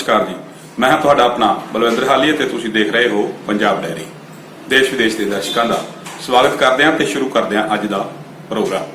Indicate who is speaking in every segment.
Speaker 1: ਨਮਸਕਾਰ ਜੀ। ਮੈਂ ਹਾਂ ਤੁਹਾਡਾ ਆਪਣਾ ਬਲਵਿੰਦਰ ਹਾਲੀਆ ਤੇ ਤੁਸੀਂ ਦੇਖ ਰਹੇ ਹੋ ਪੰਜਾਬ ਡੈਰੀ। ਦੇਸ਼ ਵਿਦੇਸ਼ ਦੇ ਦਰਸ਼ਕਾਂ ਦਾ ਸਵਾਗਤ ਕਰਦੇ ਹਾਂ ਤੇ ਸ਼ੁਰੂ ਕਰਦੇ ਹਾਂ ਅੱਜ ਦਾ ਪ੍ਰੋਗਰਾਮ।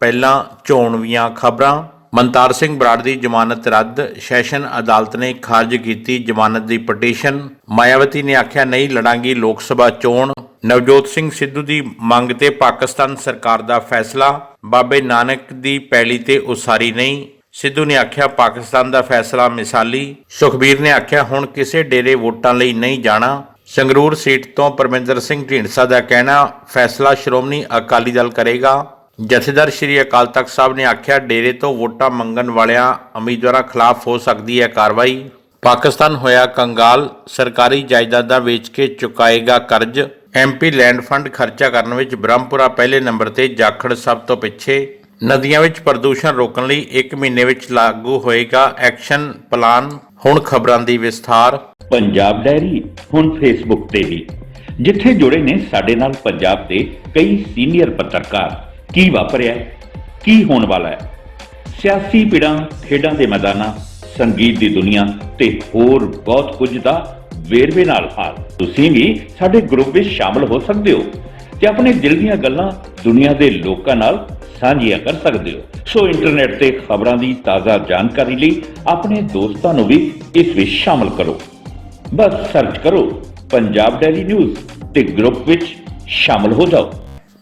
Speaker 2: ਪਹਿਲਾਂ ਚੋਣਵੀਆਂ ਖਬਰਾਂ। ਮਨਤਾਰ ਸਿੰਘ ਬਰਾੜ ਦੀ ਜ਼ਮਾਨਤ ਰੱਦ। ਸੈਸ਼ਨ ਅਦਾਲਤ ਨੇ ਖਾਰਜ ਕੀਤੀ ਜ਼ਮਾਨਤ ਦੀ ਪਟੀਸ਼ਨ। ਮਾਇਆਵਤੀ ਨੇ ਆਖਿਆ, ਨਹੀਂ ਲੜਾਂਗੀ ਲੋਕ ਸਭਾ ਚੋਣ। ਨਵਜੋਤ ਸਿੰਘ ਸਿੱਧੂ ਦੀ ਮੰਗ ਤੇ ਪਾਕਿਸਤਾਨ ਸਰਕਾਰ ਦਾ ਫੈਸਲਾ। ਬਾਬੇ ਨਾਨਕ ਦੀ ਪੈਲੀ ਤੇ ਉਸਾਰੀ ਨਹੀਂ। ਸਿੱਧੂ ਨੇ ਆਖਿਆ, ਪਾਕਿਸਤਾਨ ਦਾ ਫੈਸਲਾ ਮਿਸਾਲੀ। ਸੁਖਬੀਰ ਨੇ ਆਖਿਆ, ਹੁਣ ਕਿਸੇ ਡੇਰੇ ਵੋਟਾਂ ਲਈ ਨਹੀਂ ਜਾਣਾ। ਸੰਗਰੂਰ ਸੀਟ ਤੋਂ ਪਰਮਿੰਦਰ ਸਿੰਘ ਢੀਂਡਸਾ ਦਾ ਕਹਿਣਾ, ਫੈਸਲਾ ਸ਼੍ਰੋਮਣੀ ਅਕਾਲੀ ਦਲ ਕਰੇਗਾ। ਜਥੇਦਾਰ ਸ਼੍ਰੀ ਅਕਾਲ ਤਖਤ ਸਾਹਿਬ ਨੇ ਆਖਿਆ, ਡੇਰੇ ਤੋਂ ਵੋਟਾਂ ਮੰਗਣ ਵਾਲਿਆਂ ਉਮੀਦਵਾਰਾਂ ਖਿਲਾਫ ਹੋ ਸਕਦੀ ਹੈ ਕਾਰਵਾਈ। ਪਾਕਿਸਤਾਨ ਹੋਇਆ ਕੰਗਾਲ, ਸਰਕਾਰੀ ਜਾਇਦਾਦਾਂ ਵੇਚ ਕੇ ਚੁਕਾਏਗਾ ਕਰਜ਼। ਐਮਪੀ ਲੈਂਡ ਫੰਡ ਖਰਚਾ ਕਰਨ ਵਿੱਚ ਬ੍ਰਹਮਪੁਰਾ ਪਹਿਲੇ ਨੰਬਰ ਤੇ ਜਾਖੜ ਸਭ ਤੋਂ ਪਿੱਛੇ। ਨਦੀਆਂ ਵਿੱਚ ਪ੍ਰਦੂਸ਼ਣ ਰੋਕਣ ਲਈ 1 ਮਹੀਨੇ ਵਿੱਚ ਲਾਗੂ ਹੋਏਗਾ ਐਕਸ਼ਨ ਪਲਾਨ। ਹੁਣ ਖਬਰਾਂ ਦੀ ਵਿਸਥਾਰ।
Speaker 3: ਪੰਜਾਬ ਡੈਰੀ ਹੁਣ ਫੇਸਬੁੱਕ ਤੇ ਵੀ। ਜਿੱਥੇ ਜੁੜੇ ਨੇ ਸਾਡੇ ਨਾਲ ਪੰਜਾਬ ਦੇ ਕਈ ਸੀਨੀਅਰ ਪੱਤਰਕਾਰ। ਕੀ ਵਾਪਰਿਆ ਕੀ ਹੋਣ ਵਾਲਾ ਹੈ? ਸਿਆਸੀ ਪਿੜਾਂ, ਖੇਡਾਂ ਦੇ ਮੈਦਾਨਾਂ, ਸੰਗੀਤ ਦੀ ਦੁਨੀਆ ਤੇ ਹੋਰ ਬਹੁਤ ਕੁਝ ਦਾ ਵੇਰਵੇ ਨਾਲ ਹਾਲ। ਤੁਸੀਂ ਵੀ ਸਾਡੇ ਗਰੁੱਪ ਵਿੱਚ ਸ਼ਾਮਲ ਹੋ ਸਕਦੇ ਹੋ ਤੇ ਆਪਣੇ ਦਿਲ ਦੀਆਂ ਗੱਲਾਂ ਦੁਨੀਆ ਦੇ ਲੋਕਾਂ ਨਾਲ ਸਾਂਝੀਆਂ ਕਰ ਸਕਦੇ ਹੋ। ਸੋ ਇੰਟਰਨੈਟ ਤੇ ਖਬਰਾਂ ਦੀ ਤਾਜ਼ਾ ਜਾਣਕਾਰੀ ਲਈ ਆਪਣੇ ਦੋਸਤਾਂ ਨੂੰ ਵੀ ਇਸ ਵਿੱਚ ਸ਼ਾਮਲ ਕਰੋ। ਬਸ ਸਰਚ ਕਰੋ ਪੰਜਾਬ ਡੈਲੀ ਨਿਊਜ਼ ਤੇ ਗਰੁੱਪ ਵਿੱਚ ਸ਼ਾਮਲ ਹੋ ਜਾਓ।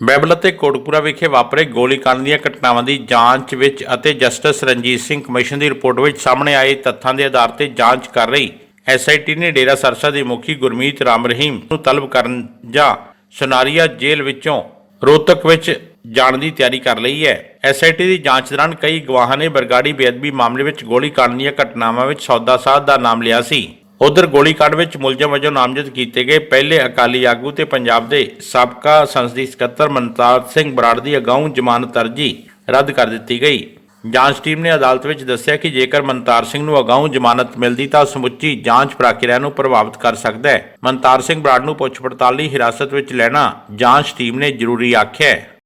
Speaker 2: ਬੈਬਲ ਅਤੇ ਕੋਟਕਪੂਰਾ ਵਿਖੇ ਵਾਪਰੇ ਗੋਲੀਕਾਂਡ ਦੀਆਂ ਘਟਨਾਵਾਂ ਦੀ ਜਾਂਚ ਵਿੱਚ ਅਤੇ ਜਸਟਿਸ ਰਣਜੀਤ ਸਿੰਘ ਕਮਿਸ਼ਨ ਦੀ ਰਿਪੋਰਟ ਵਿੱਚ ਸਾਹਮਣੇ ਆਏ ਤੱਥਾਂ ਦੇ ਆਧਾਰ ਤੇ ਜਾਂਚ ਕਰ ਰਹੀ ਐਸਆਈਟੀ ਨੇ ਡੇਰਾ ਸਰਸਾ ਦੇ ਮੁਖੀ ਗੁਰਮੀਤ ਰਾਮ ਰਹੀਮ ਨੂੰ ਤਲਬ ਕਰਨ ਜਾਂ ਸੁਨਾਰੀਆ ਜੇਲ੍ਹ ਵਿੱਚੋਂ ਰੋਤਕ ਵਿੱਚ ਜਾਣ ਦੀ ਤਿਆਰੀ ਕਰ ਲਈ ਹੈ। ਐਸਆਈਟੀ ਦੀ ਜਾਂਚ ਦੌਰਾਨ ਕਈ ਗਵਾਹਾਂ ਨੇ ਬਰਗਾੜੀ ਬੇਅਦਬੀ ਮਾਮਲੇ ਵਿੱਚ ਗੋਲੀਕਾਂਡ ਦੀਆਂ ਘਟਨਾਵਾਂ ਵਿੱਚ ਸੌਦਾ ਸਾਧ ਦਾ ਨਾਮ ਲਿਆ ਸੀ। ਉਧਰ ਗੋਲੀਕਾਂਡ ਵਿੱਚ ਮੁਲਜ਼ਮ ਵਜੋਂ ਨਾਮਜ਼ਦ ਕੀਤੇ ਗਏ ਪਹਿਲੇ ਅਕਾਲੀ ਆਗੂ ਤੇ ਪੰਜਾਬ ਦੇ ਸਾਬਕਾ ਸੰਸਦੀ ਸਕੱਤਰ ਮਨਤਾਰ ਸਿੰਘ ਬਰਾੜ ਦੀ ਅਗਾਊਂ ਜ਼ਮਾਨਤ ਅਰਜ਼ੀ ਰੱਦ ਕਰ ਦਿੱਤੀ ਗਈ। ਜਾਂਚ ਟੀਮ ਨੇ ਅਦਾਲਤ ਵਿੱਚ ਦੱਸਿਆ ਕਿ ਜੇਕਰ ਮਨਤਾਰ ਸਿੰਘ ਨੂੰ ਅਗਾਊਂ ਜ਼ਮਾਨਤ ਮਿਲਦੀ ਤਾਂ ਸਮੁੱਚੀ ਜਾਂਚ ਪ੍ਰਕਿਰਿਆ ਨੂੰ ਪ੍ਰਭਾਵਿਤ ਕਰ ਸਕਦਾ ਹੈ। ਮਨਤਾਰ ਸਿੰਘ ਬਰਾੜ ਨੂੰ ਪੁੱਛ ਪੜਤਾਲ ਲਈ ਹਿਰਾਸਤ ਵਿੱਚ ਲੈਣਾ ਜਾਂਚ ਟੀਮ ਨੇ ਜ਼ਰੂਰੀ ਆਖਿਆ ਹੈ।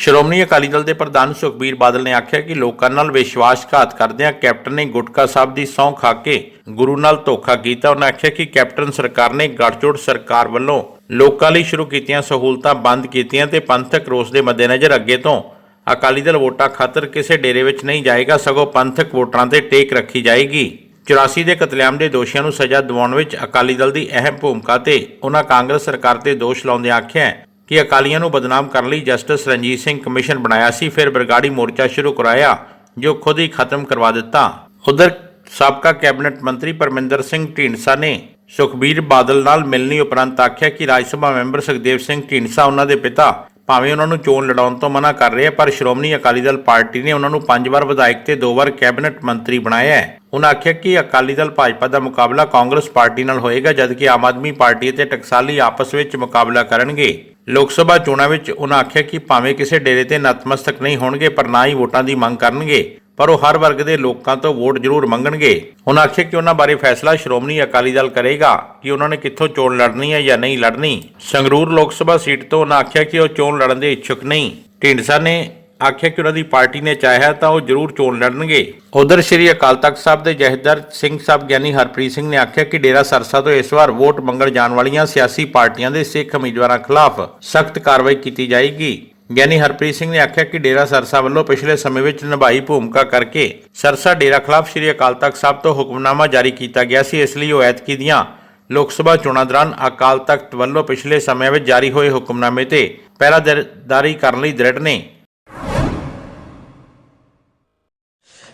Speaker 2: ਸ਼੍ਰੋਮਣੀ ਅਕਾਲੀ ਦਲ ਦੇ ਪ੍ਰਧਾਨ ਸੁਖਬੀਰ ਬਾਦਲ ਨੇ ਆਖਿਆ ਕਿ ਲੋਕਾਂ ਨਾਲ ਵਿਸ਼ਵਾਸਘਾਤ ਕਰਦਿਆਂ ਕੈਪਟਨ ਨੇ ਗੁਟਕਾ ਸਾਹਿਬ ਦੀ ਸਹੁੰ ਖਾ ਕੇ ਗੁਰੂ ਨਾਲ ਧੋਖਾ ਕੀਤਾ। ਉਹਨਾਂ ਆਖਿਆ ਕਿ ਕੈਪਟਨ ਸਰਕਾਰ ਨੇ ਗੱਠਜੋੜ ਸਰਕਾਰ ਵੱਲੋਂ ਲੋਕਾਂ ਲਈ ਸ਼ੁਰੂ ਕੀਤੀਆਂ ਸਹੂਲਤਾਂ ਬੰਦ ਕੀਤੀਆਂ ਤੇ ਪੰਥਕ ਰੋਸ ਦੇ ਮੱਦੇਨਜ਼ਰ ਅੱਗੇ ਤੋਂ ਅਕਾਲੀ ਦਲ ਵੋਟਾਂ ਖਾਤਰ ਕਿਸੇ ਡੇਰੇ ਵਿੱਚ ਨਹੀਂ ਜਾਏਗਾ, ਸਗੋਂ ਪੰਥਕ ਵੋਟਰਾਂ ਤੇ ਟੇਕ ਰੱਖੀ ਜਾਏਗੀ। 84 ਦੇ ਕਤਲੇਆਮ ਦੇ ਦੋਸ਼ੀਆਂ ਨੂੰ ਸਜ਼ਾ ਦਿਵਾਉਣ ਵਿੱਚ ਅਕਾਲੀ ਦਲ ਦੀ ਅਹਿਮ ਭੂਮਿਕਾ ਤੇ ਉਹਨਾਂ ਕਾਂਗਰਸ ਸਰਕਾਰ ਤੇ ਦੋਸ਼ ਲਾਉਂਦਿਆਂ ਆਖਿਆ ਕਿ ਅਕਾਲੀਆਂ ਨੂੰ ਬਦਨਾਮ ਕਰਨ ਲਈ ਜਸਟਿਸ ਰਣਜੀਤ ਸਿੰਘ ਕਮਿਸ਼ਨ ਬਣਾਇਆ ਸੀ, ਫਿਰ ਬਰਗਾੜੀ ਮੋਰਚਾ ਸ਼ੁਰੂ ਕਰਾਇਆ, ਜੋ ਖੁਦ ਹੀ ਖਤਮ ਕਰਵਾ ਦਿੱਤਾ। ਉਧਰ ਸਾਬਕਾ ਕੈਬਨਿਟ ਮੰਤਰੀ ਪਰਮਿੰਦਰ ਸਿੰਘ ਢੀਂਡਸਾ ਨੇ ਸੁਖਬੀਰ ਬਾਦਲ ਨਾਲ ਮਿਲਣੀ ਉਪਰੰਤ ਆਖਿਆ ਕਿ ਰਾਜ ਸਭਾ ਮੈਂਬਰ ਸੁਖਦੇਵ ਸਿੰਘ ਢੀਂਡਸਾ, ਉਹਨਾਂ ਦੇ ਪਿਤਾ, ਭਾਵੇਂ ਉਹਨਾਂ ਨੂੰ ਚੋਣ ਲੜਾਉਣ ਤੋਂ ਮਨਾ ਕਰ ਰਹੇ ਪਰ ਸ਼੍ਰੋਮਣੀ ਅਕਾਲੀ ਦਲ ਪਾਰਟੀ ਨੇ ਉਹਨਾਂ ਨੂੰ ਪੰਜ ਵਾਰ ਵਿਧਾਇਕ ਤੇ ਦੋ ਵਾਰ ਕੈਬਨਿਟ ਮੰਤਰੀ ਬਣਾਇਆ ਹੈ। ਉਹਨਾਂ ਆਖਿਆ ਕਿ ਅਕਾਲੀ ਦਲ ਭਾਜਪਾ ਦਾ ਮੁਕਾਬਲਾ ਕਾਂਗਰਸ ਪਾਰਟੀ ਨਾਲ ਹੋਏਗਾ, ਜਦਕਿ ਆਮ ਆਦਮੀ ਪਾਰਟੀ ਅਤੇ ਟਕਸਾਲੀ ਆਪਸ ਵਿੱਚ ਮੁਕਾਬਲਾ ਕਰਨਗੇ। ਲੋਕ ਸਭਾ ਚੋਣਾਂ ਵਿੱਚ ਉਹਨਾਂ ਆਖਿਆ ਕਿ ਭਾਵੇਂ ਕਿਸੇ ਡੇਰੇ ਤੇ ਨਤਮਸਤਕ ਨਹੀਂ ਹੋਣਗੇ, ਪਰ ਨਾ ਹੀ ਵੋਟਾਂ ਦੀ ਮੰਗ ਕਰਨਗੇ, ਪਰ ਉਹ ਹਰ ਵਰਗ ਦੇ ਲੋਕਾਂ ਤੋਂ ਵੋਟ ਜ਼ਰੂਰ ਮੰਗਣਗੇ। ਉਹਨਾਂ ਆਖਿਆ ਕਿ ਉਹਨਾਂ ਬਾਰੇ ਫੈਸਲਾ ਸ਼੍ਰੋਮਣੀ ਅਕਾਲੀ ਦਲ ਕਰੇਗਾ, ਕਿ ਉਹਨਾਂ ਨੇ ਕਿੱਥੋਂ ਚੋਣ ਲੜਨੀ ਹੈ ਜਾਂ ਨਹੀਂ ਲੜਨੀ। ਸੰਗਰੂਰ ਲੋਕ ਸਭਾ ਸੀਟ ਤੋਂ ਉਹਨਾਂ ਆਖਿਆ ਕਿ ਉਹ ਚੋਣ ਲੜਨ ਦੇ ਇੱਛੁਕ ਨਹੀਂ। ਢੀਂਡਸਾ ਨੇ ਆਖਿਆ ਕਿ ਉਹਨਾਂ ਦੀ ਪਾਰਟੀ ਨੇ ਚਾਹਿਆ ਤਾਂ ਉਹ ਜ਼ਰੂਰ ਚੋਣ ਲੜਨਗੇ। ਉਧਰ ਸ਼੍ਰੀ ਅਕਾਲ ਤਖਤ ਸਾਹਿਬ ਦੇ ਜਹੇਦਾਰ ਸਿੰਘ ਸਾਹਿਬ ਗਿਆਨੀ ਹਰਪ੍ਰੀਤ ਸਿੰਘ ਨੇ ਆਖਿਆ ਕਿ ਡੇਰਾ ਸਰਸਾ ਤੋਂ ਇਸ ਵਾਰ ਵੋਟ ਮੰਗਣ ਜਾਣ ਵਾਲੀਆਂ ਸਿਆਸੀ ਪਾਰਟੀਆਂ ਦੇ ਸਿੱਖ ਉਮੀਦਵਾਰਾਂ ਖਿਲਾਫ ਸਖਤ ਕਾਰਵਾਈ ਕੀਤੀ ਜਾਏਗੀ। ਗਿਆਨੀ ਹਰਪ੍ਰੀਤ ਸਿੰਘ ਨੇ ਆਖਿਆ ਕਿ ਡੇਰਾ ਸਰਸਾ ਵੱਲੋਂ ਪਿਛਲੇ ਸਮੇਂ ਵਿੱਚ ਨਿਭਾਈ ਭੂਮਿਕਾ ਕਰਕੇ ਸਰਸਾ ਡੇਰਾ ਖਿਲਾਫ ਸ਼੍ਰੀ ਅਕਾਲ ਤਖਤ ਸਾਹਿਬ ਤੋਂ ਹੁਕਮਨਾਮਾ ਜਾਰੀ ਕੀਤਾ ਗਿਆ ਸੀ। ਇਸ ਲਈ ਉਹ ਐਤਕੀ ਦੀਆਂ ਲੋਕ ਸਭਾ ਚੋਣਾਂ ਦੌਰਾਨ ਅਕਾਲ ਤਖਤ ਵੱਲੋਂ ਪਿਛਲੇ ਸਮੇਂ ਵਿੱਚ ਜਾਰੀ ਹੋਏ ਹੁਕਮਨਾਮੇ ਤੇ ਪਹਿਰਾਦਾਰੀ ਕਰਨ ਲਈ ਦ੍ਰਿੜ ਨੇ।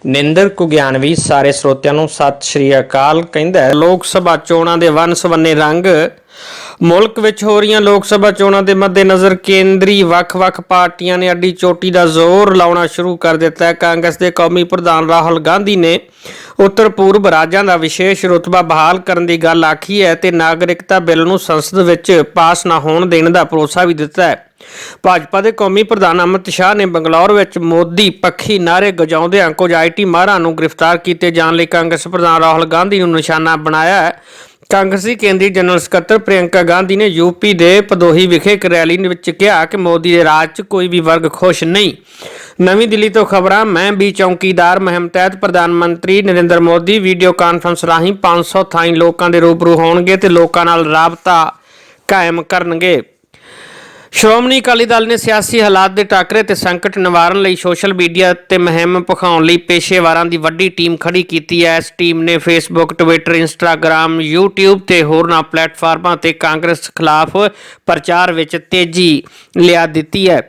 Speaker 4: ਨਿੰਦਰ ਕੁਗਿਆਨਵੀ ਸਾਰੇ ਸਰੋਤਿਆਂ ਨੂੰ ਸਤਿ ਸ਼੍ਰੀ ਅਕਾਲ ਕਹਿੰਦਾ ਲੋਕ ਸਭਾ ਚੋਣਾਂ ਦੇ ਵੰਨ ਸਵੰਨੇ ਰੰਗ ਮੁਲਕ ਵਿੱਚ ਹੋ ਰਹੀਆਂ ਲੋਕ ਸਭਾ ਚੋਣਾਂ ਦੇ ਮੱਦੇਨਜ਼ਰ ਕੇਂਦਰੀ ਵੱਖ-ਵੱਖ ਪਾਰਟੀਆਂ ਨੇ ਅੱਡੀ ਚੋਟੀ ਦਾ ਜ਼ੋਰ ਲਾਉਣਾ ਸ਼ੁਰੂ ਕਰ ਦਿੱਤਾ ਹੈ। ਕਾਂਗਰਸ ਦੇ ਕੌਮੀ ਪ੍ਰਧਾਨ ਰਾਹੁਲ ਗਾਂਧੀ ਨੇ ਉੱਤਰ ਪੂਰਬ ਰਾਜਾਂ ਦਾ ਵਿਸ਼ੇਸ਼ ਰੁਤਬਾ ਬਹਾਲ ਕਰਨ ਦੀ ਗੱਲ ਆਖੀ ਹੈ ਤੇ ਨਾਗਰਿਕਤਾ ਬਿੱਲ ਨੂੰ ਸੰਸਦ ਵਿੱਚ ਪਾਸ ਨਾ ਹੋਣ ਦੇਣ ਦਾ ਭਰੋਸਾ ਵੀ ਦਿੱਤਾ ਹੈ। ਭਾਜਪਾ ਦੇ ਕੌਮੀ ਪ੍ਰਧਾਨ ਅਮਿਤ ਸ਼ਾਹ ਨੇ ਬੰਗਲੌਰ ਵਿੱਚ ਮੋਦੀ ਪੱਖੀ ਨਾਰੇ ਗਜਾਉਂਦਿਆਂ ਕੁਝ ਆਈਟੀ ਮਾਹਰਾਂ ਨੂੰ ਗ੍ਰਿਫਤਾਰ ਕੀਤੇ। ਜਾਣ ਲਈ ਕਾਂਗਰਸ ਪ੍ਰਧਾਨ ਰਾਹੁਲ ਗਾਂਧੀ ਨੂੰ ਨਿਸ਼ਾਨਾ ਬਣਾਇਆ ਹੈ। ਕਾਂਗਰਸੀ ਕੇਂਦਰੀ ਜਨਰਲ ਸਕੱਤਰ ਪ੍ਰਿਯੰਕਾ ਗਾਂਧੀ ਨੇ ਯੂਪੀ ਦੇ ਪਦੋਹੀ ਵਿਖੇ ਇੱਕ ਰੈਲੀ ਵਿੱਚ ਕਿਹਾ ਕਿ ਮੋਦੀ ਦੇ ਰਾਜ 'ਚ ਕੋਈ ਵੀ ਵਰਗ ਖੁਸ਼ ਨਹੀਂ। ਨਵੀਂ ਦਿੱਲੀ ਤੋਂ ਖਬਰਾਂ, ਮੈਂ ਵੀ ਚੌਕੀਦਾਰ ਮੁਹਿੰਮ ਤਹਿਤ ਪ੍ਰਧਾਨ ਮੰਤਰੀ ਨਰਿੰਦਰ ਮੋਦੀ ਵੀਡੀਓ ਕਾਨਫਰੰਸ ਰਾਹੀਂ 500 ਥਾਈਂ ਲੋਕਾਂ ਦੇ ਰੂਬਰੂ ਹੋਣਗੇ ਤੇ ਲੋਕਾਂ ਨਾਲ ਰਾਬਤਾ ਕਾਇਮ ਕਰਨਗੇ। ਸ਼੍ਰੋਮਣੀ ਅਕਾਲੀ ਦਲ ਨੇ ਸਿਆਸੀ ਹਾਲਾਤ ਦੇ ਟਾਕਰੇ ਤੇ ਸੰਕਟ ਨਿਵਾਰਨ ਲਈ ਸੋਸ਼ਲ ਮੀਡੀਆ ਤੇ ਮੁਹਿੰਮ ਭਖਾਉਣ ਲਈ ਪੇਸ਼ੇਵਾਰਾਂ ਦੀ ਵੱਡੀ ਟੀਮ ਖੜੀ ਕੀਤੀ ਹੈ। ਇਸ ਟੀਮ ਨੇ ਫੇਸਬੁੱਕ ਟਵਿੱਟਰ ਇੰਸਟਾਗ੍ਰam YouTube ਤੇ ਹੋਰਨਾਂ ਪਲੇਟਫਾਰਮਾਂ ਤੇ ਕਾਂਗਰਸ ਖਿਲਾਫ ਪ੍ਰਚਾਰ ਵਿੱਚ ਤੇਜ਼ੀ ਲਿਆ ਦਿੱਤੀ ਹੈ।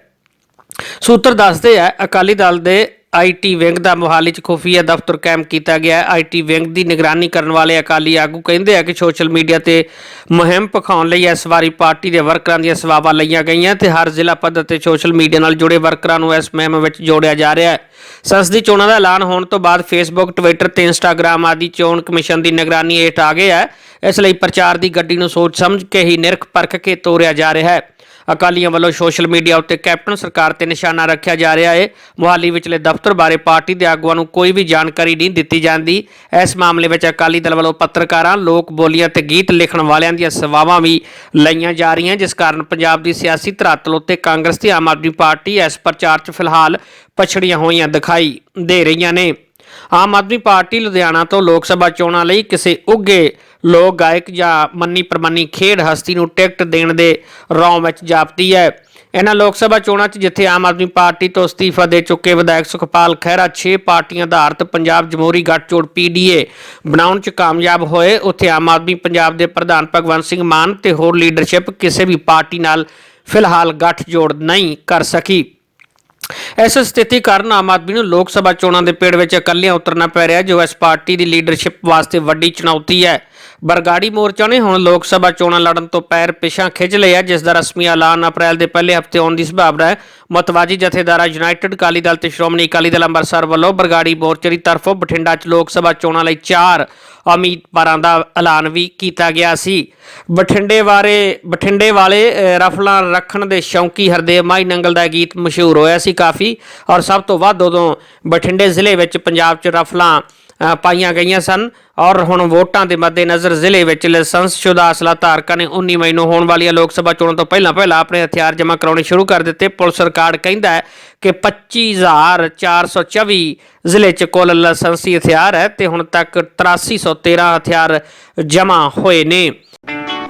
Speaker 4: ਸੂਤਰ ਦੱਸਦੇ ਆ, ਅਕਾਲੀ ਦਲ ਦੇ ਆਈਟੀ ਵਿੰਗ ਦਾ ਮੋਹਾਲੀ 'ਚ ਖੁਫੀਆ ਦਫ਼ਤਰ ਕਾਇਮ ਕੀਤਾ ਗਿਆ ਹੈ। ਆਈਟੀ ਵਿੰਗ ਦੀ ਨਿਗਰਾਨੀ ਕਰਨ ਵਾਲੇ ਅਕਾਲੀ ਆਗੂ ਕਹਿੰਦੇ ਆ ਕਿ ਸੋਸ਼ਲ ਮੀਡੀਆ ਤੇ ਮੁਹਿੰਮ ਪਖਾਉਣ ਲਈ ਇਸ ਵਾਰੀ ਪਾਰਟੀ ਦੇ ਵਰਕਰਾਂ ਦੀਆਂ ਸੇਵਾਵਾਂ ਲਈਆਂ ਗਈਆਂ ਤੇ ਹਰ ਜ਼ਿਲ੍ਹਾ ਪੱਧਰ ਤੇ ਸੋਸ਼ਲ ਮੀਡੀਆ ਨਾਲ ਜੁੜੇ ਵਰਕਰਾਂ ਨੂੰ ਇਸ ਮੁਹਿੰਮ ਵਿੱਚ ਜੋੜਿਆ ਜਾ ਰਿਹਾ ਹੈ। ਸੰਸਦੀ ਚੋਣਾਂ ਦਾ ਐਲਾਨ ਹੋਣ ਤੋਂ ਬਾਅਦ ਫੇਸਬੁੱਕ ਟਵਿੱਟਰ ਤੇ ਇੰਸਟਾਗ੍ਰam ਆਦਿ ਚੋਣ ਕਮਿਸ਼ਨ ਦੀ ਨਿਗਰਾਨੀ ਹੇਠ ਆ ਗਏ ਹੈ। ਇਸ ਲਈ ਪ੍ਰਚਾਰ ਦੀ ਗੱਡੀ ਨੂੰ ਸੋਚ ਸਮਝ ਕੇ ਹੀ ਨਿਰਖ ਪਰਖ ਕੇ ਤੋਰਿਆ ਜਾ ਰਿਹਾ ਹੈ। ਅਕਾਲੀਆਂ ਵੱਲੋਂ ਸੋਸ਼ਲ ਮੀਡੀਆ ਉੱਤੇ ਕੈਪਟਨ ਸਰਕਾਰ ਤੇ ਨਿਸ਼ਾਨਾ ਰੱਖਿਆ ਜਾ ਰਿਹਾ ਹੈ ਮੁਹਾਲੀ ਵਿਚਲੇ ਦਫ਼ਤਰ ਬਾਰੇ ਪਾਰਟੀ ਦੇ ਆਗੂਆਂ ਨੂੰ ਕੋਈ ਵੀ ਜਾਣਕਾਰੀ ਨਹੀਂ ਦਿੱਤੀ ਜਾਂਦੀ। ਇਸ ਮਾਮਲੇ ਵਿੱਚ ਅਕਾਲੀ ਦਲ ਵੱਲੋਂ ਪੱਤਰਕਾਰਾਂ, ਲੋਕ ਬੋਲੀਆਂ ਤੇ ਗੀਤ ਲਿਖਣ ਵਾਲਿਆਂ ਦੀਆਂ ਸੇਵਾਵਾਂ ਵੀ ਲਈਆਂ ਜਾ ਰਹੀਆਂ, ਜਿਸ ਕਾਰਨ ਪੰਜਾਬ ਦੀ ਸਿਆਸੀ ਧਰਾਤਲ ਉੱਤੇ ਕਾਂਗਰਸ ਤੇ ਆਮ ਆਦਮੀ ਪਾਰਟੀ ਇਸ ਪ੍ਰਚਾਰ 'ਚ ਫਿਲਹਾਲ ਪਛੜੀਆਂ ਹੋਈਆਂ ਦਿਖਾਈ ਦੇ ਰਹੀਆਂ ਨੇ। ਆਮ ਆਦਮੀ ਪਾਰਟੀ ਲੁਧਿਆਣਾ ਤੋਂ ਲੋਕ ਸਭਾ ਚੋਣਾਂ ਲਈ ਕਿਸੇ ਉੱਗੇ ਲੋਕ ਗਾਇਕ ਜਾਂ ਮੰਨੀ ਪ੍ਰਮੰਨੀ ਖੇਡ ਹਸਤੀ ਨੂੰ ਟਿਕਟ ਦੇਣ ਦੇ ਰੌਂ ਵਿੱਚ ਜਾਪਦੀ ਹੈ। ਇਹਨਾਂ ਲੋਕ ਸਭਾ ਚੋਣਾਂ 'ਚ ਜਿੱਥੇ ਆਮ ਆਦਮੀ ਪਾਰਟੀ ਤੋਂ ਅਸਤੀਫਾ ਦੇ ਚੁੱਕੇ ਵਿਧਾਇਕ ਸੁਖਪਾਲ ਖਹਿਰਾ 6 ਪਾਰਟੀਆਂ ਆਧਾਰਿਤ ਪੰਜਾਬ ਜਮਹੂਰੀ ਗੱਠਜੋੜ ਪੀਡੀਏ ਬਣਾਉਣ 'ਚ ਕਾਮਯਾਬ ਹੋਏ, ਉੱਥੇ ਆਮ ਆਦਮੀ ਪੰਜਾਬ ਦੇ ਪ੍ਰਧਾਨ ਭਗਵੰਤ ਸਿੰਘ ਮਾਨ ਤੇ ਹੋਰ ਲੀਡਰਸ਼ਿਪ ਕਿਸੇ ਵੀ ਪਾਰਟੀ ਨਾਲ ਫਿਲਹਾਲ ਗੱਠਜੋੜ ਨਹੀਂ ਕਰ ਸਕੀ। ਇਸ ਸਥਿਤੀ ਕਾਰਨ ਆਮ ਆਦਮੀ ਨੂੰ ਲੋਕ ਸਭਾ ਚੋਣਾਂ ਦੇ ਪੇੜ ਵਿੱਚ ਇਕੱਲਿਆਂ ਉਤਰਨਾ ਪੈ ਰਿਹਾ, ਜੋ ਇਸ ਪਾਰਟੀ ਦੀ ਲੀਡਰਸ਼ਿਪ ਵਾਸਤੇ ਵੱਡੀ ਚੁਣੌਤੀ ਹੈ। ਬਰਗਾੜੀ ਮੋਰਚਾ ਨੇ ਹੁਣ ਲੋਕ ਸਭਾ ਚੋਣਾਂ ਲੜਨ ਤੋਂ ਪੈਰ ਪਿਛਾਂ ਖਿੱਚ ਲਿਆ ਜਿਸ ਦਾ ਰਸਮੀ ਐਲਾਨ ਅਪ੍ਰੈਲ ਦੇ ਪਹਿਲੇ ਹਫ਼ਤੇ ਆਉਣ ਦੀ ਸੰਭਾਵਨਾ ਹੈ। ਮਤਵਾਜੀ ਜਥੇਦਾਰਾਂ ਯੂਨਾਈਟਿਡ ਅਕਾਲੀ ਦਲ ਤੇ ਸ਼੍ਰੋਮਣੀ ਅਕਾਲੀ ਦਲ ਅੰਮ੍ਰਿਤਸਰ ਵੱਲੋਂ ਬਰਗਾੜੀ ਮੋਰਚੇ ਦੀ ਤਰਫੋਂ ਬਠਿੰਡਾ 'ਚ ਲੋਕ ਸਭਾ ਚੋਣਾਂ ਲਈ ਚਾਰ ਉਮੀਦਵਾਰਾਂ ਦਾ ਐਲਾਨ ਵੀ ਕੀਤਾ ਗਿਆ ਸੀ। ਬਠਿੰਡੇ ਬਾਰੇ ਬਠਿੰਡੇ ਵਾਲੇ ਰਫਲਾਂ ਰੱਖਣ ਦੇ ਸ਼ੌਂਕੀ ਹਰਦੇਵ ਮਾਈ ਨੰਗਲ ਦਾ ਗੀਤ ਮਸ਼ਹੂਰ ਹੋਇਆ ਸੀ ਕਾਫੀ। ਔਰ ਸਭ ਤੋਂ ਵੱਧ ਉਦੋਂ ਬਠਿੰਡੇ ਜ਼ਿਲ੍ਹੇ ਵਿੱਚ ਪੰਜਾਬ 'ਚ ਰਫਲਾਂ ਪਾਈਆਂ ਗਈਆਂ ਸਨ ਔਰ ਹੁਣ ਵੋਟਾਂ ਦੇ ਮੱਦੇਨਜ਼ਰ ਜ਼ਿਲ੍ਹੇ ਵਿੱਚ ਲਾਇਸੈਂਸਸ਼ੁਦਾ ਅਸਲਾ ਧਾਰਕਾਂ ਨੇ 19 ਮਈ ਨੂੰ ਹੋਣ ਵਾਲੀਆਂ ਲੋਕ ਸਭਾ ਚੋਣਾਂ ਤੋਂ ਪਹਿਲਾਂ ਪਹਿਲਾਂ ਆਪਣੇ ਹਥਿਆਰ ਜਮ੍ਹਾਂ ਕਰਾਉਣੇ ਸ਼ੁਰੂ ਕਰ ਦਿੱਤੇ। ਪੁਲਿਸ ਰਿਕਾਰਡ ਕਹਿੰਦਾ ਹੈ ਕਿ 25424 ਜ਼ਿਲ੍ਹੇ 'ਚ ਕੁੱਲ ਲਾਇਸੈਂਸੀ ਹਥਿਆਰ ਹੈ ਤੇ ਹੁਣ ਤੱਕ 8313 ਹਥਿਆਰ ਜਮ੍ਹਾਂ ਹੋਏ ਨੇ।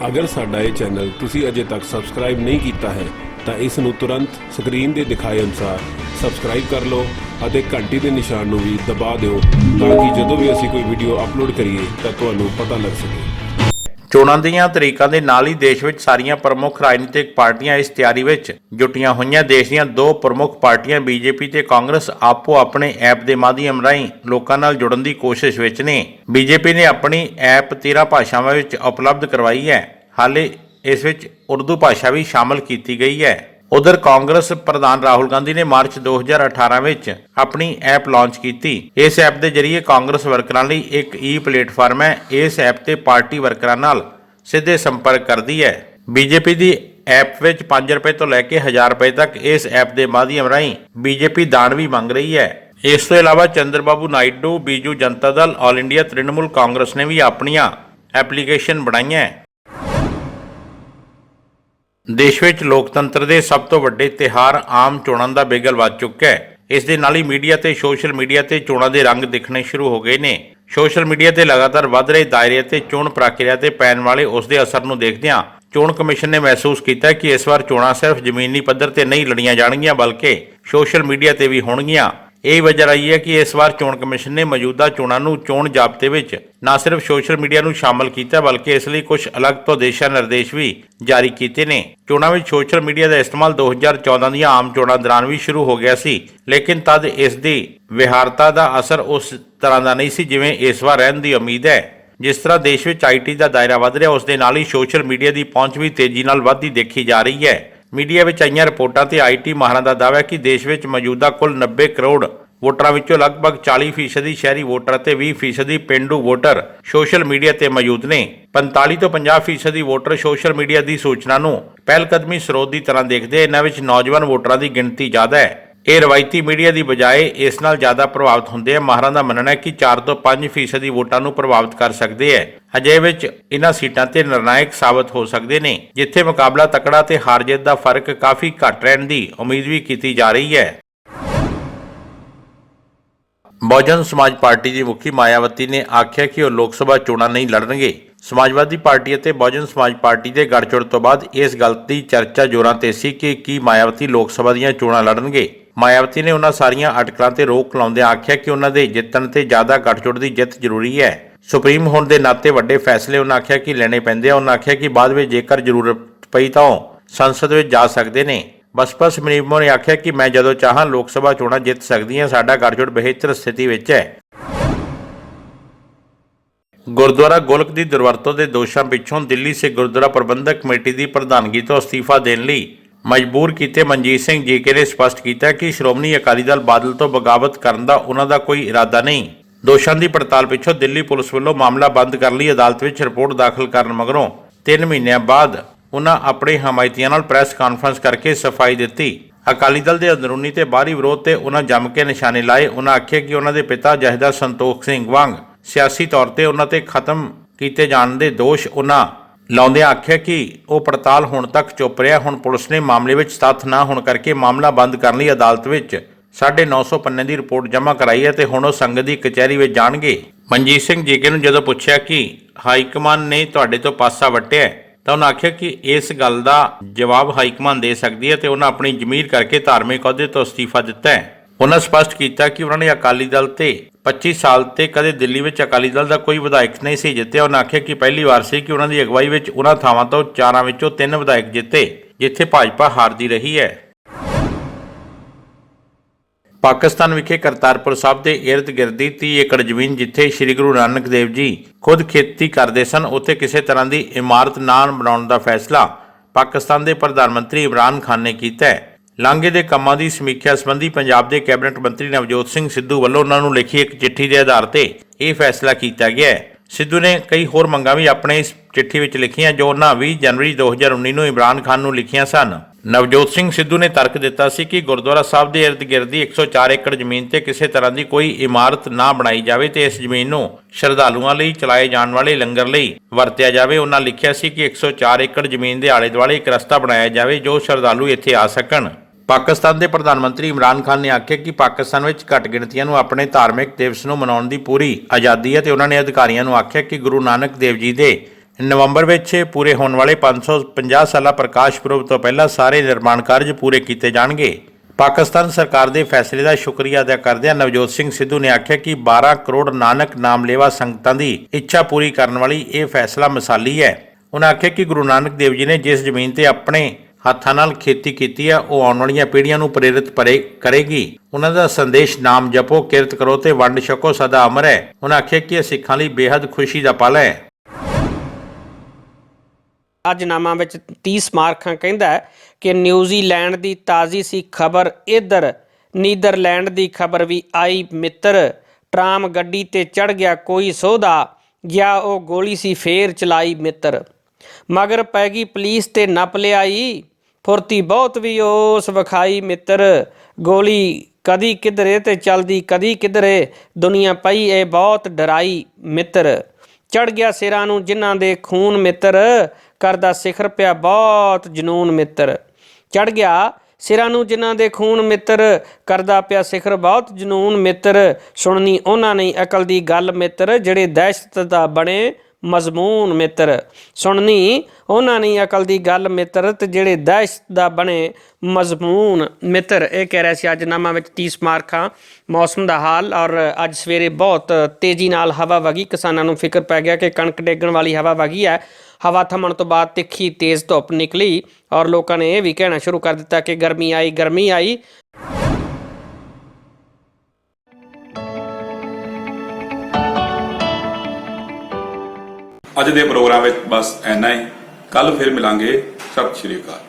Speaker 5: ਅਗਰ ਸਾਡਾ ਇਹ ਚੈਨਲ ਤੁਸੀਂ ਅਜੇ ਤੱਕ ਸਬਸਕ੍ਰਾਈਬ ਨਹੀਂ ਕੀਤਾ ਹੈ ਤਾਂ ਇਸ ਨੂੰ ਤੁਰੰਤ ਸਕਰੀਨ ਦੇ ਦਿਖਾਏ ਅਨੁਸਾਰ ਸਬਸਕ੍ਰਾਈਬ ਕਰ ਲਓ ਅਤੇ ਘੰਟੀ ਦੇ ਨਿਸ਼ਾਨ ਨੂੰ ਵੀ ਦਬਾ ਦਿਓ ਤਾਂ ਕਿ ਜਦੋਂ ਵੀ ਅਸੀਂ ਕੋਈ ਵੀਡੀਓ ਅਪਲੋਡ ਕਰੀਏ ਤਾਂ ਤੁਹਾਨੂੰ ਪਤਾ ਲੱਗ ਸਕੇ।
Speaker 2: ਚੋਣਾਂ ਦੀਆਂ ਤਰੀਕਾਂ ਦੇ ਨਾਲ ਹੀ ਦੇਸ਼ ਵਿੱਚ ਸਾਰੀਆਂ ਪ੍ਰਮੁੱਖ ਰਾਜਨੀਤਿਕ ਪਾਰਟੀਆਂ ਇਸ ਤਿਆਰੀ ਵਿੱਚ ਜੁਟੀਆਂ ਹੋਈਆਂ। ਦੇਸ਼ ਦੀਆਂ ਦੋ ਪ੍ਰਮੁੱਖ ਪਾਰਟੀਆਂ ਬੀਜੇਪੀ ਤੇ ਕਾਂਗਰਸ ਆਪੋ ਆਪਣੇ ਐਪ ਦੇ ਮਾਧਿਅਮ ਰਾਹੀਂ ਲੋਕਾਂ ਨਾਲ ਜੁੜਨ ਦੀ ਕੋਸ਼ਿਸ਼ ਵਿੱਚ ਨੇ। ਬੀਜੇਪੀ ਨੇ ਆਪਣੀ ਐਪ 13 ਭਾਸ਼ਾਵਾਂ ਵਿੱਚ ਉਪਲਬਧ ਕਰਵਾਈ ਹੈ। ਹਾਲੇ ਇਸ ਵਿੱਚ ਉਰਦੂ ਭਾਸ਼ਾ ਵੀ ਸ਼ਾਮਲ ਕੀਤੀ ਗਈ ਹੈ। ਉਧਰ ਕਾਂਗਰਸ ਪ੍ਰਧਾਨ ਰਾਹੁਲ ਗਾਂਧੀ ਨੇ ਮਾਰਚ 2018 ਵਿੱਚ ਆਪਣੀ ਐਪ ਲਾਂਚ ਕੀਤੀ। ਇਸ ਐਪ ਦੇ ਜ਼ਰੀਏ ਕਾਂਗਰਸ ਵਰਕਰਾਂ ਲਈ ਇੱਕ ਈ ਪਲੇਟਫਾਰਮ ਹੈ। ਇਸ ਐਪ ਤੇ ਪਾਰਟੀ ਵਰਕਰਾਂ ਨਾਲ ਸਿੱਧੇ ਸੰਪਰਕ ਕਰਦੀ ਹੈ। ਬੀਜੇਪੀ ਦੀ ਐਪ ਵਿੱਚ 5 ਰੁਪਏ ਤੋਂ ਲੈ ਕੇ 1000 ਰੁਪਏ ਤੱਕ ਇਸ ਐਪ ਦੇ ਮਾਧਿਅਮ ਰਾਹੀਂ ਬੀਜੇਪੀ ਦਾਨ ਵੀ ਮੰਗ ਰਹੀ ਹੈ। ਇਸ ਤੋਂ ਇਲਾਵਾ ਚੰਦਰਬਾਬੂ ਨਾਇਡੂ, ਬੀਜੂ ਜਨਤਾ ਦਲ ਆਲ ਇੰਡੀਆ ਤ੍ਰਿਣਮੂਲ ਕਾਂਗਰਸ ਨੇ ਵੀ ਆਪਣੀਆਂ ਐਪਲੀਕੇਸ਼ਨ ਬਣਾਈਆਂ ਦੇਸ਼ ਵਿੱਚ ਲੋਕਤੰਤਰ ਦੇ ਸਭ ਤੋਂ ਵੱਡੇ ਤਿਹਾਰ ਆਮ ਚੋਣਾਂ ਦਾ ਬੇਗਲ ਵੱਜ ਚੁੱਕਾ ਹੈ। ਇਸ ਦੇ ਨਾਲ ਹੀ ਮੀਡੀਆ ਤੇ ਸੋਸ਼ਲ ਮੀਡੀਆ ਤੇ ਚੋਣਾਂ ਦੇ ਰੰਗ ਦਿਖਣੇ ਸ਼ੁਰੂ ਹੋ ਗਏ ਨੇ। ਸੋਸ਼ਲ ਮੀਡੀਆ ਤੇ ਲਗਾਤਾਰ ਵੱਧ ਰਹੇ ਦਾਇਰੇ ਤੇ ਚੋਣ ਪ੍ਰਕਿਰਿਆ ਤੇ ਪੈਣ ਵਾਲੇ ਉਸ ਦੇ ਅਸਰ ਨੂੰ ਦੇਖਦਿਆਂ ਚੋਣ ਕਮਿਸ਼ਨ ਨੇ ਮਹਿਸੂਸ ਕੀਤਾ ਕਿ ਇਸ ਵਾਰ ਚੋਣਾਂ ਸਿਰਫ ਜ਼ਮੀਨੀ ਪੱਧਰ ਤੇ ਨਹੀਂ ਲੜੀਆਂ ਜਾਣਗੀਆਂ, ਬਲਕਿ ਸੋਸ਼ਲ ਮੀਡੀਆ ਤੇ ਵੀ ਹੋਣਗੀਆਂ। ਇਹ ਵਜ੍ਹਾ ਰਹੀ ਹੈ ਕਿ ਇਸ ਵਾਰ ਚੋਣ ਕਮਿਸ਼ਨ ਨੇ ਮੌਜੂਦਾ ਚੋਣਾਂ ਨੂੰ ਚੋਣ ਜ਼ਾਬਤੇ ਵਿੱਚ ਨਾ ਸਿਰਫ ਸੋਸ਼ਲ ਮੀਡੀਆ ਨੂੰ ਸ਼ਾਮਲ ਕੀਤਾ, ਬਲਕਿ ਇਸ ਲਈ ਕੁਝ ਅਲੱਗ ਤੋਂ ਦਿਸ਼ਾ ਨਿਰਦੇਸ਼ ਵੀ ਜਾਰੀ ਕੀਤੇ ਨੇ। ਚੋਣਾਂ ਵਿੱਚ ਸੋਸ਼ਲ ਮੀਡੀਆ ਦਾ ਇਸਤੇਮਾਲ 2014 ਦੀਆਂ ਆਮ ਚੋਣਾਂ ਦੌਰਾਨ ਵੀ ਸ਼ੁਰੂ ਹੋ ਗਿਆ ਸੀ, ਲੇਕਿਨ ਤਦ ਇਸ ਦੀ ਵਿਹਾਰਤਾ ਦਾ ਅਸਰ ਉਸ ਤਰ੍ਹਾਂ ਦਾ ਨਹੀਂ ਸੀ ਜਿਵੇਂ ਇਸ ਵਾਰ ਰਹਿਣ ਦੀ ਉਮੀਦ ਹੈ। ਜਿਸ ਤਰ੍ਹਾਂ ਦੇਸ਼ ਵਿੱਚ ਆਈਟੀ ਦਾ ਦਾਇਰਾ ਵਧ ਰਿਹਾ, ਉਸ ਦੇ ਨਾਲ ਹੀ ਸੋਸ਼ਲ ਮੀਡੀਆ ਦੀ ਪਹੁੰਚ ਵੀ ਤੇਜ਼ੀ ਨਾਲ ਵੱਧਦੀ ਦੇਖੀ ਜਾ ਰਹੀ ਹੈ। ਮੀਡੀਆ ਵਿੱਚ ਆਈਆਂ ਰਿਪੋਰਟਾਂ ਤੇ ਆਈਟੀ ਮਾਹਰਾਂ ਦਾ ਦਾਅਵਾ ਹੈ ਕਿ ਦੇਸ਼ ਵਿੱਚ ਮੌਜੂਦਾ ਕੁੱਲ 90 ਕਰੋੜ ਵੋਟਰਾਂ ਵਿੱਚੋਂ ਲਗਭਗ 40% ਸ਼ਹਿਰੀ ਵੋਟਰ ਅਤੇ 20% ਪਿੰਡੂ ਵੋਟਰ ਸੋਸ਼ਲ ਮੀਡੀਆ ਤੇ ਮੌਜੂਦ ਨੇ 45 ਤੋਂ 50% ਵੋਟਰ ਸੋਸ਼ਲ ਮੀਡੀਆ ਦੀ ਸੂਚਨਾ ਨੂੰ ਪਹਿਲਕਦਮੀ ਸਰੋਤ ਦੀ ਤਰ੍ਹਾਂ ਦੇਖਦੇ ਆ। ਇਹਨਾਂ ਵਿੱਚ ਨੌਜਵਾਨ ਵੋਟਰਾਂ ਦੀ ਗਿਣਤੀ ਜ਼ਿਆਦਾ ਹੈ ਇਹ ਰਵਾਇਤੀ ਮੀਡੀਆ ਦੀ ਬਜਾਏ ਇਸ ਨਾਲ ਜ਼ਿਆਦਾ ਪ੍ਰਭਾਵਿਤ ਹੁੰਦੇ ਆ। ਮਾਹਰਾਂ ਦਾ ਮੰਨਣਾ ਹੈ ਕਿ 4 ਤੋਂ 5 ਫੀਸਦੀ ਵੋਟਾਂ ਨੂੰ ਪ੍ਰਭਾਵਿਤ ਕਰ ਸਕਦੇ ਹੈ। ਅਜੇ ਵਿੱਚ ਇਹਨਾਂ ਸੀਟਾਂ ਤੇ ਨਿਰਣਾਇਕ ਸਾਬਤ ਹੋ ਸਕਦੇ ਨੇ, ਜਿੱਥੇ ਮੁਕਾਬਲਾ ਤਕੜਾ ਤੇ ਹਾਰ ਜਿੱਤ ਦਾ ਫ਼ਰਕ ਕਾਫੀ ਘੱਟ ਰਹਿਣ ਦੀ ਉਮੀਦ ਵੀ ਕੀਤੀ ਜਾ ਰਹੀ ਹੈ। ਬਹੁਜਨ ਸਮਾਜ ਪਾਰਟੀ ਦੀ ਮੁਖੀ ਮਾਇਆਵਤੀ ਨੇ ਆਖਿਆ ਕਿ ਉਹ ਲੋਕ ਸਭਾ ਚੋਣਾਂ ਨਹੀਂ ਲੜਨਗੇ। ਸਮਾਜਵਾਦੀ ਪਾਰਟੀ ਅਤੇ ਬਹੁਜਨ ਸਮਾਜ ਪਾਰਟੀ ਦੇ ਗੱਠਜੋੜ ਤੋਂ ਬਾਅਦ ਇਸ ਗੱਲ ਦੀ ਚਰਚਾ ਜ਼ੋਰਾਂ ਤੇ ਸੀ ਕਿ ਕੀ ਮਾਇਆਵਤੀ ਲੋਕ ਸਭਾ ਦੀਆਂ ਚੋਣਾਂ ਲੜਨਗੇ। ਮਾਇਆਵਤੀ ਨੇ ਉਹਨਾਂ ਸਾਰੀਆਂ ਅਟਕਲਾਂ ਤੇ ਰੋਕ ਲਾਉਂਦਿਆਂ ਆਖਿਆ ਕਿ ਉਹਨਾਂ ਦੇ ਜਿੱਤਣ ਤੇ ਜ਼ਿਆਦਾ ਗੱਠਜੋੜ ਦੀ ਜਿੱਤ ਜ਼ਰੂਰੀ ਹੈ। ਸੁਪਰੀਮ ਹੋਣ ਦੇ ਨਾਤੇ ਵੱਡੇ ਫੈਸਲੇ ਉਹਨਾਂ ਆਖਿਆ ਕਿ ਲੈਣੇ ਪੈਂਦੇ ਆ। ਉਹਨਾਂ ਆਖਿਆ ਕਿ ਬਾਅਦ ਵਿੱਚ ਜੇਕਰ ਜ਼ਰੂਰਤ ਪਈ ਤਾਂ ਸੰਸਦ ਵਿੱਚ ਜਾ ਸਕਦੇ ਨੇ। ਬਸਪਾ ਸੁਪਰੀਮੋ ਨੇ ਆਖਿਆ ਕਿ ਮੈਂ ਜਦੋਂ ਚਾਹਾਂ ਲੋਕ ਸਭਾ ਚੋਣਾਂ ਜਿੱਤ ਸਕਦੀ ਹਾਂ ਸਾਡਾ ਗੱਠਜੋੜ ਬਿਹਤਰ ਸਥਿਤੀ ਵਿੱਚ ਹੈ। ਗੁਰਦੁਆਰਾ ਗੋਲਕ ਦੀ ਦੁਰਵਰਤੋਂ ਦੇ ਦੋਸ਼ਾਂ ਪਿੱਛੋਂ ਦਿੱਲੀ ਸੇ ਗੁਰਦੁਆਰਾ ਪ੍ਰਬੰਧਕ ਕਮੇਟੀ ਦੀ ਪ੍ਰਧਾਨਗੀ ਤੋਂ ਅਸਤੀਫਾ ਦੇਣ ਲਈ ਮਜਬੂਰ ਕੀਤੇ ਮਨਜੀਤ ਸਿੰਘ ਜੀਕੇ ਨੇ ਸਪਸ਼ਟ ਕੀਤਾ ਕਿ ਸ਼੍ਰੋਮਣੀ ਅਕਾਲੀ ਦਲ ਬਾਦਲ ਤੋਂ ਬਗਾਵਤ ਕਰਨ ਦਾ ਉਹਨਾਂ ਦਾ ਕੋਈ ਇਰਾਦਾ ਨਹੀਂ। ਦੋਸ਼ਾਂ ਦੀ ਪੜਤਾਲ ਪਿੱਛੋਂ ਦਿੱਲੀ ਪੁਲਿਸ ਵੱਲੋਂ ਮਾਮਲਾ ਬੰਦ ਕਰਨ ਲਈ ਅਦਾਲਤ ਵਿੱਚ ਰਿਪੋਰਟ ਦਾਖਲ ਕਰਨ ਮਗਰੋਂ 3 ਮਹੀਨਿਆਂ ਬਾਅਦ ਉਹਨਾਂ ਆਪਣੇ ਹਮਾਇਤੀਆਂ ਨਾਲ ਪ੍ਰੈਸ ਕਾਨਫਰੰਸ ਕਰਕੇ ਸਫ਼ਾਈ ਦਿੱਤੀ। ਅਕਾਲੀ ਦਲ ਦੇ ਅੰਦਰੂਨੀ ਤੇ ਬਾਹਰੀ ਵਿਰੋਧ ਤੇ ਉਹਨਾਂ ਜੰਮ ਕੇ ਨਿਸ਼ਾਨੇ ਲਾਏ। ਉਹਨਾਂ ਆਖਿਆ ਕਿ ਉਹਨਾਂ ਦੇ ਪਿਤਾ ਜਹਦਾ ਸੰਤੋਖ ਸਿੰਘ ਵਾਂਗ ਸਿਆਸੀ ਤੌਰ ਤੇ ਉਹਨਾਂ ਤੇ ਖਤਮ ਕੀਤੇ ਜਾਣ ਦੇ ਦੋਸ਼ ਉਹਨਾਂ ਲਾਉਂਦਿਆਂ ਆਖਿਆ ਕਿ ਉਹ ਪੜਤਾਲ ਹੁਣ ਤੱਕ ਚੁੱਪ ਰਿਹਾ। ਹੁਣ ਪੁਲਿਸ ਨੇ ਮਾਮਲੇ ਵਿੱਚ ਤੱਥ ਨਾ ਹੋਣ ਕਰਕੇ ਮਾਮਲਾ ਬੰਦ ਕਰਨ ਲਈ ਅਦਾਲਤ ਵਿੱਚ 950 ਪੰਨੇ ਦੀ ਰਿਪੋਰਟ ਜਮ੍ਹਾਂ ਕਰਾਈ ਹੈ ਤੇ ਹੁਣ ਉਹ ਸੰਗਤ ਦੀ ਕਚਹਿਰੀ ਵਿੱਚ ਜਾਣਗੇ। ਮਨਜੀਤ ਸਿੰਘ ਜੀਕੇ ਨੂੰ ਜਦੋਂ ਪੁੱਛਿਆ ਕਿ ਹਾਈ ਕਮਾਨ ਨੇ ਤੁਹਾਡੇ ਤੋਂ ਪਾਸਾ ਵਟਿਆ ਤਾਂ ਉਹਨਾਂ ਆਖਿਆ ਕਿ ਇਸ ਗੱਲ ਦਾ ਜਵਾਬ ਹਾਈ ਕਮਾਨ ਦੇ ਸਕਦੀ ਹੈ ਤੇ ਉਹਨਾਂ ਆਪਣੀ ਜ਼ਮੀਰ ਕਰਕੇ ਧਾਰਮਿਕ ਅਹੁਦੇ ਤੋਂ ਅਸਤੀਫਾ ਦਿੱਤਾ ਹੈ। ਉਹਨਾਂ ਸਪਸ਼ਟ ਕੀਤਾ ਕਿ ਉਹਨਾਂ ਨੇ ਅਕਾਲੀ ਦਲ ਤੇ 25 ਸਾਲ ਤੇ ਕਦੇ ਦਿੱਲੀ ਵਿੱਚ ਅਕਾਲੀ ਦਲ ਦਾ ਕੋਈ ਵਿਧਾਇਕ ਨਹੀਂ ਸੀ ਜਿੱਤਿਆ। ਉਹਨਾਂ ਆਖਿਆ ਕਿ ਪਹਿਲੀ ਵਾਰ ਸੀ ਕਿ ਉਹਨਾਂ ਦੀ ਅਗਵਾਈ ਵਿੱਚ ਉਹਨਾਂ ਥਾਵਾਂ ਤੋਂ ਚਾਰਾਂ ਵਿੱਚੋਂ ਤਿੰਨ ਵਿਧਾਇਕ ਜਿੱਤੇ, ਜਿੱਥੇ ਭਾਜਪਾ ਹਾਰਦੀ ਰਹੀ ਹੈ। ਪਾਕਿਸਤਾਨ ਵਿਖੇ ਕਰਤਾਰਪੁਰ ਸਾਹਿਬ ਦੇ ਇਰਦ-ਗਿਰਦੀ 30 ਏਕੜ ਜ਼ਮੀਨ ਜਿੱਥੇ ਸ੍ਰੀ ਗੁਰੂ ਨਾਨਕ ਦੇਵ ਜੀ ਖੁਦ ਖੇਤੀ ਕਰਦੇ ਸਨ, ਉੱਥੇ ਕਿਸੇ ਤਰ੍ਹਾਂ ਦੀ ਇਮਾਰਤ ਨਾ ਬਣਾਉਣ ਦਾ ਫੈਸਲਾ ਪਾਕਿਸਤਾਨ ਦੇ ਪ੍ਰਧਾਨ ਮੰਤਰੀ ਇਮਰਾਨ ਖਾਨ ਨੇ ਕੀਤਾ ਹੈ। ਲਾਂਘੇ ਦੇ ਕੰਮਾਂ ਦੀ ਸਮੀਖਿਆ ਸੰਬੰਧੀ ਪੰਜਾਬ ਦੇ ਕੈਬਨਿਟ ਮੰਤਰੀ ਨਵਜੋਤ ਸਿੰਘ ਸਿੱਧੂ ਵੱਲੋਂ ਉਹਨਾਂ ਨੂੰ ਲਿਖੀ ਇੱਕ ਚਿੱਠੀ ਦੇ ਆਧਾਰ ਤੇ ਇਹ ਫੈਸਲਾ ਕੀਤਾ ਗਿਆ ਹੈ। ਸਿੱਧੂ ਨੇ ਕਈ ਹੋਰ ਮੰਗਾਂ ਵੀ ਆਪਣੇ ਇਸ ਚਿੱਠੀ ਵਿੱਚ ਲਿਖੀਆਂ, ਜੋ ਉਹਨਾਂ 20 ਜਨਵਰੀ 2019 ਨੂੰ ਇਮਰਾਨ ਖਾਨ ਨੂੰ ਲਿਖੀਆਂ ਸਨ। ਨਵਜੋਤ ਸਿੰਘ ਸਿੱਧੂ ਨੇ ਤਰਕ ਦਿੱਤਾ ਸੀ ਕਿ ਗੁਰਦੁਆਰਾ ਸਾਹਿਬ ਦੇ ਇਰਦ-ਗਿਰਦੀ 104 ਏਕੜ ਜ਼ਮੀਨ ਤੇ ਕਿਸੇ ਤਰ੍ਹਾਂ ਦੀ ਕੋਈ ਇਮਾਰਤ ਨਾ ਬਣਾਈ ਜਾਵੇ ਤੇ ਇਸ ਜ਼ਮੀਨ ਨੂੰ ਸ਼ਰਧਾਲੂਆਂ ਲਈ, ਚਲਾਏ ਜਾਣ ਵਾਲੇ ਲੰਗਰ ਲਈ ਵਰਤਿਆ ਜਾਵੇ। ਉਹਨਾਂ ਲਿਖਿਆ ਸੀ ਕਿ 104 ਏਕੜ ਜ਼ਮੀਨ ਦੇ ਆਲੇ-ਦੁਆਲੇ ਇੱਕ ਰਸਤਾ ਬਣਾਇਆ ਜਾਵੇ, ਜੋ ਸ਼ਰਧਾਲੂ ਇੱਥੇ ਆ ਸਕਣ। ਪਾਕਿਸਤਾਨ ਦੇ ਪ੍ਰਧਾਨ ਮੰਤਰੀ ਇਮਰਾਨ ਖਾਨ ਨੇ ਆਖਿਆ ਕਿ ਪਾਕਿਸਤਾਨ ਵਿੱਚ ਘੱਟ ਗਿਣਤੀਆਂ ਨੂੰ ਆਪਣੇ ਧਾਰਮਿਕ ਦਿਵਸ ਨੂੰ ਮਨਾਉਣ ਦੀ ਪੂਰੀ ਆਜ਼ਾਦੀ ਹੈ ਤੇ ਉਹਨਾਂ ਨੇ ਅਧਿਕਾਰੀਆਂ ਨੂੰ ਆਖਿਆ ਕਿ ਗੁਰੂ ਨਾਨਕ ਦੇਵ ਜੀ ਦੇ ਨਵੰਬਰ ਵਿੱਚ ਪੂਰੇ ਹੋਣ ਵਾਲੇ 550 ਸਾਲਾ ਪ੍ਰਕਾਸ਼ ਪੁਰਬ ਤੋਂ ਪਹਿਲਾਂ ਸਾਰੇ ਨਿਰਮਾਣ ਕਾਰਜ ਪੂਰੇ ਕੀਤੇ ਜਾਣਗੇ। ਪਾਕਿਸਤਾਨ ਸਰਕਾਰ ਦੇ ਫੈਸਲੇ ਦਾ ਸ਼ੁਕਰੀਆ ਅਦਾ ਕਰਦਿਆਂ ਨਵਜੋਤ ਸਿੰਘ ਸਿੱਧੂ ਨੇ ਆਖਿਆ ਕਿ 12 ਕਰੋੜ ਨਾਨਕ ਨਾਮ ਲੇਵਾ ਸੰਗਤਾਂ ਦੀ ਇੱਛਾ ਪੂਰੀ ਕਰਨ ਵਾਲੀ ਇਹ ਫੈਸਲਾ ਮਿਸਾਲੀ ਹੈ। ਉਹਨਾਂ ਆਖਿਆ ਕਿ ਗੁਰੂ ਨਾਨਕ ਦੇਵ ਜੀ ਨੇ ਜਿਸ ਜ਼ਮੀਨ ਤੇ ਆਪਣੇ ਹੱਥਾਂ ਨਾਲ ਖੇਤੀ ਕੀਤੀ ਹੈ ਉਹ ਆਉਣ ਵਾਲੀਆਂ ਪੀੜ੍ਹੀਆਂ ਨੂੰ ਪ੍ਰੇਰਿਤ ਪਰੇ ਕਰੇਗੀ। ਉਹਨਾਂ ਦਾ ਸੰਦੇਸ਼, ਨਾਮ ਜਪੋ, ਕਿਰਤ ਕਰੋ ਤੇ ਵੰਡ ਛਕੋ, ਸਦਾ ਅਮਰ ਹੈ। ਉਹਨਾਂ ਆਖਿਆ ਕਿ ਇਹ ਸਿੱਖਾਂ ਲਈ ਬੇहद ਖੁਸ਼ੀ ਦਾ ਪਲ ਹੈ।
Speaker 4: ਅੱਜ ਨਾਮਾਂ ਵਿੱਚ 30 ਸਮਾਰਕਾਂ ਕਹਿੰਦਾ ਕਿ ਨਿਊਜ਼ੀਲੈਂਡ ਦੀ ਤਾਜ਼ੀ ਸੀ ਖਬਰ ਇਧਰ, ਨੀਦਰਲੈਂਡ ਦੀ ਖਬਰ ਵੀ ਆਈ ਮਿੱਤਰ। ਟਰਾਮ ਗੱਡੀ ਤੇ ਚੜ ਗਿਆ ਕੋਈ ਸੋਧਾ, ਗਿਆ ਉਹ ਗੋਲੀ ਸੀ ਫੇਰ ਚਲਾਈ ਮਿੱਤਰ। ਮਗਰ ਪੈ ਗਈ ਪੁਲਿਸ ਤੇ ਨੱਪ ਲਿਆਈ। ਫੁਰਤੀ ਬਹੁਤ ਵੀ ਉਸ ਵਿਖਾਈ ਮਿੱਤਰ। ਗੋਲੀ ਕਦੀ ਕਿਧਰੇ ਤੇ ਚਲਦੀ, ਕਦੀ ਕਿਧਰੇ। ਦੁਨੀਆ ਪਈ ਇਹ ਬਹੁਤ ਡਰਾਈ ਮਿੱਤਰ। ਚੜ ਗਿਆ ਸਿਰਾਂ ਨੂੰ ਜਿਨ੍ਹਾਂ ਦੇ ਖੂਨ ਮਿੱਤਰ। ਕਰਦਾ ਸਿਖਰ ਪਿਆ ਬਹੁਤ ਜਨੂਨ ਮਿੱਤਰ। ਚੜ ਗਿਆ ਸਿਰਾਂ ਨੂੰ ਜਿਨ੍ਹਾਂ ਦੇ ਖੂਨ ਮਿੱਤਰ। ਕਰਦਾ ਪਿਆ ਸਿਖਰ ਬਹੁਤ ਜਨੂਨ ਮਿੱਤਰ। ਸੁਣਨੀ ਉਹਨਾਂ ਨੇ ਅਕਲ ਦੀ ਗੱਲ ਮਿੱਤਰ। ਜਿਹੜੇ ਦਹਿਸ਼ਤ ਦਾ ਬਣੇ ਮਜ਼ਮੂਨ ਮਿੱਤਰ। ਸੁਣਨੀ, ਉਹਨਾਂ ਨੇ ਅਕਲ ਦੀ ਗੱਲ ਮਿੱਤਰ ਤੇ ਜਿਹੜੇ ਦਹਿਸ਼ਤ ਦਾ ਬਣੇ ਮਜ਼ਮੂਨ ਮਿੱਤਰ। ਇਹ ਕਹਿ ਰਿਹਾ ਸੀ, ਅੱਜ ਨਾਮਾ ਵਿੱਚ 30 ਮਾਰਕਾਂ ਮੌਸਮ ਦਾ ਹਾਲ ਔਰ ਅੱਜ ਸਵੇਰੇ ਬਹੁਤ ਤੇਜ਼ੀ ਨਾਲ ਹਵਾ ਵਗੀ। ਕਿਸਾਨਾਂ ਨੂੰ ਫਿਕਰ ਪੈ ਗਿਆ ਕਿ ਕਣਕ ਡੇਗਣ ਵਾਲੀ ਹਵਾ ਵਗੀ ਹੈ। ਹਵਾ ਥਮਣ ਤੋਂ ਬਾਅਦ ਤਿੱਖੀ ਤੇਜ਼ ਧੁੱਪ ਨਿਕਲੀ ਔਰ ਲੋਕਾਂ ਨੇ ਇਹ ਵੀ ਕਹਿਣਾ ਸ਼ੁਰੂ ਕਰ ਦਿੱਤਾ ਕਿ ਗਰਮੀ ਆਈ ਗਰਮੀ ਆਈ।
Speaker 1: ਅੱਜ ਦੇ ਪ੍ਰੋਗਰਾਮ ਵਿੱਚ ਬਸ ਇੰਨਾ ਹੀ। ਕੱਲ ਫਿਰ ਮਿਲਾਂਗੇ। ਸਤਿ ਸ਼੍ਰੀ ਅਕਾਲ।